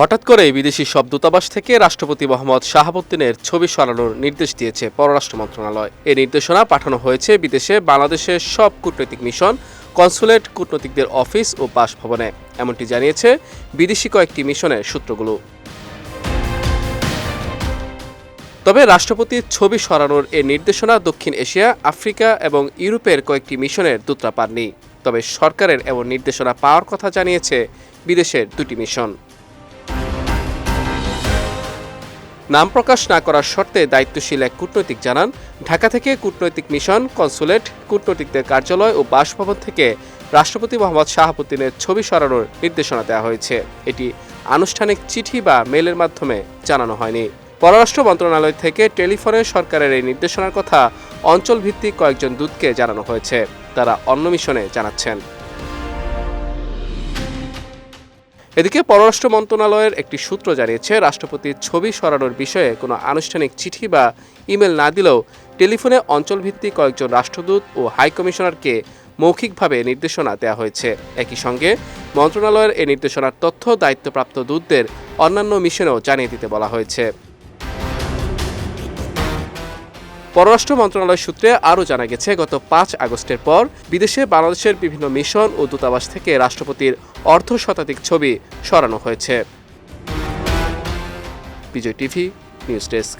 হঠাৎ করে বিদেশি সব দূতাবাস থেকে রাষ্ট্রপতি মোহাম্মদ শাহাবুদ্দিনের ছবি সরানোর নির্দেশ দিয়েছে পররাষ্ট্র মন্ত্রণালয়। এই নির্দেশনা পাঠানো হয়েছে বিদেশে বাংলাদেশের সব কূটনৈতিক মিশন, কনসুলেট কূটনৈতিকদের অফিস ও বাসভবনে। এমনটি জানিয়েছে বিদেশি কয়েকটি মিশনের সূত্রগুলো। তবে রাষ্ট্রপতির ছবি সরানোর এ নির্দেশনা দক্ষিণ এশিয়া, আফ্রিকা এবং ইউরোপের কয়েকটি মিশনের দূতরা পাননি। তবে সরকারের এমন নির্দেশনা পাওয়ার কথা জানিয়েছে বিদেশের দুটি মিশন। নাম প্রকাশ না করার শর্তে দায়িত্বশীল এক কূটনৈতিক জানান, ঢাকা থেকে কূটনৈতিক মিশন, কনসুলেট, কূটনৈতিকদের কার্যালয় ও বাসভবন থেকে রাষ্ট্রপতি মোহাম্মদ শাহাবুদ্দিনের ছবি সরানোর নির্দেশনা দেওয়া হয়েছে। এটি আনুষ্ঠানিক চিঠি বা মেলের মাধ্যমে জানানো হয়নি। পররাষ্ট্র মন্ত্রণালয় থেকে টেলিফোনে সরকারের এই নির্দেশনার কথা অঞ্চলভিত্তিক কয়েকজন দূতকে জানানো হয়েছে। তারা অন্য মিশনে জানাচ্ছেন। এদিকে পররাষ্ট্র মন্ত্রণালয়ের একটি সূত্র জানিয়েছে, রাষ্ট্রপতির ছবি সরানোর বিষয়ে কোনো আনুষ্ঠানিক চিঠি বা ইমেল না দিলেও টেলিফোনে অঞ্চলভিত্তিক কয়েকজন রাষ্ট্রদূত ও হাইকমিশনারকে মৌখিকভাবে নির্দেশনা দেওয়া হয়েছে। একই সঙ্গে মন্ত্রণালয়ের এই নির্দেশনার তথ্য দায়িত্বপ্রাপ্ত দূতদের অন্যান্য মিশনেও জানিয়ে দিতে বলা হয়েছে। পররাষ্ট্র মন্ত্রণালয় সূত্রে আরও জানা গেছে, গত পাঁচ আগস্টের পর বিদেশে বাংলাদেশের বিভিন্ন মিশন ও দূতাবাস থেকে রাষ্ট্রপতির অর্ধ শতাধিক ছবি সরানো হয়েছে। Bijoy TV, news desk.